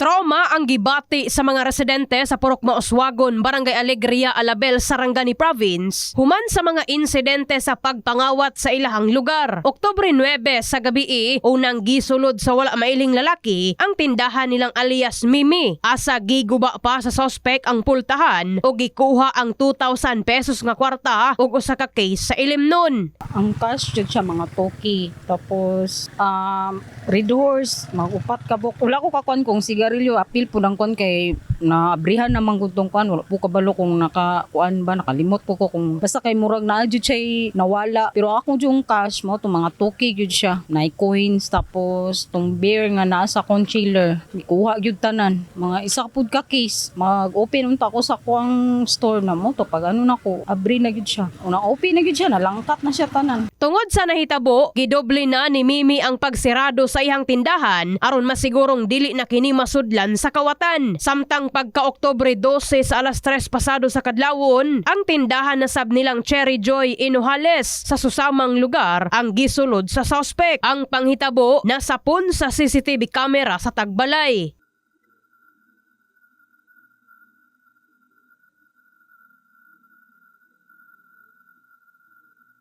Trauma ang gibati sa mga residente sa Purok Maoswagon, Barangay Alegria, Alabel, Sarangani Province, human sa mga insidente sa pagpangawat sa ilahang lugar. Oktubre 9 sa gabi unang gisulod sa wala mailing lalaki ang tindahan nilang alias Mimi. Asa giguba pa sa sospek ang pultahan o gikuha ang 2,000 pesos nga kwarta o usa ka case sa ilim nun. Ang cash siya mga toki. Tapos um red horse, mga upat ka bok. Wala ko kakuan kung sigarilyo apil po lang kon kay naabrihan naman gud tong kuan wala po kabalo kung naka kuan ba nakalimot po ko kung basta kay murag na jud siya nawala. Pero ako yung cash mo tong mga toki jud siya. Na coins tapos tong beer nga naa sa concealer. Ikuha jud tanan. Mga isa pud ka case. Mag-open unta ko sa kuang store na mo to pag ano na ko abri na jud siya. Una open na jud siya nalangkat na siya tanan. Tungod sa nahitabo, gidoble na ni Mimi ang pagsirado sa ihang tindahan aron masigurong dili na kini masudlan sa kawatan. Samtang pagka Oktubre 12 sa alas 3 pasado sa kadlawon, ang tindahan na sab nilang Cherry Joy Inuhales sa susamang lugar ang gisulod sa suspect. Ang panghitabo nasapon sa CCTV camera sa Tagbalay.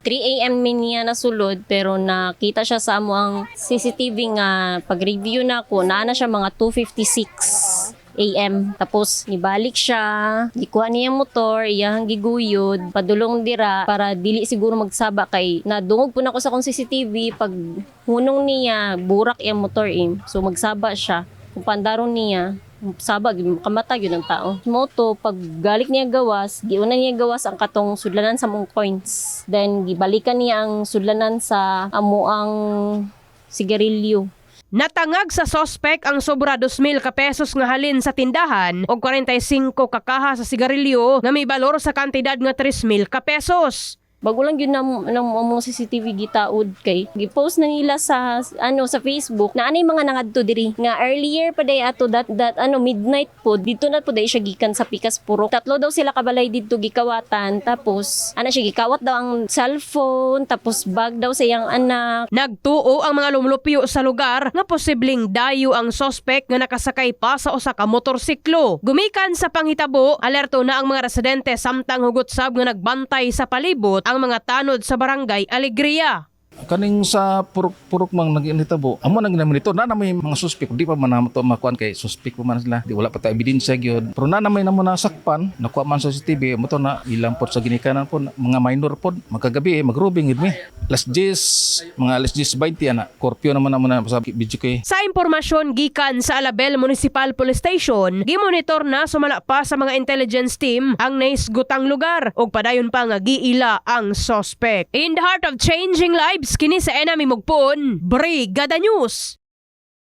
3 a.m. min niya nasulod pero nakita siya sa amo ang CCTV nga pag-review na ko na na siya mga 256 AM. Tapos nibalik siya, gikuha niya motor, iyang giguyod, padulong dira para dili siguro magsaba kay nadungog po na ko sa kong CCTV pag hunong niya burak iyang motor eh. So magsaba siya. Kung pandaron niya, sabag kamatay yun ang tao. Moto pag galik niya gawas, giuna niya gawas ang katong sudlanan sa mong coins. Then gibalikan niya ang sudlanan sa amo ang sigarilyo. Natangag sa sospek ang sobra 2,000 ka pesos nga halin sa tindahan o 45 ka kaha sa sigarilyo nga may balor sa kantidad nga 3,000 ka pesos. Bago lang yun ng mga CCTV gitaod kay gipost na nila sa ano sa Facebook na anay mga nangadto diri. Nga earlier pa day ato that that ano midnight po dito na po day siya gikan sa Pikas Purok tatlo daw sila kabalay dito gikawatan. Tapos ana siya gikawat daw ang cellphone tapos bag daw sa iyang anak. Nagtuo ang mga lumulupyo sa lugar nga posibleng dayo ang sospek nga nakasakay pa sa usa ka motorsiklo. Gumikan sa panghitabo, alerto na ang mga residente samtang hugot sab nga nagbantay sa palibot ang mga tanod sa barangay Alegria. Kaning sa purok purok mang naginitabo amo nang ginamit ito. Na may mga suspek di pa man to makuan kay suspek pa man sila. Di wala pa ta ebidensya gyud. Pero na may namo nasakpan nakuha man sa CCTV mo to na ilang pod sa ginikanan po mga minor pod magkagabi eh, magrubing gid mi. Last 10 mga alas 10 20 ana. Korpyo naman namo na sa video kay Sa impormasyon gikan sa Alabel Municipal Police Station, gimonitor na sumala pa sa mga intelligence team ang naisgutang lugar ug padayon pa nga giila ang suspect. In the heart of changing lives kini sa enemy mugpon, Brigada News.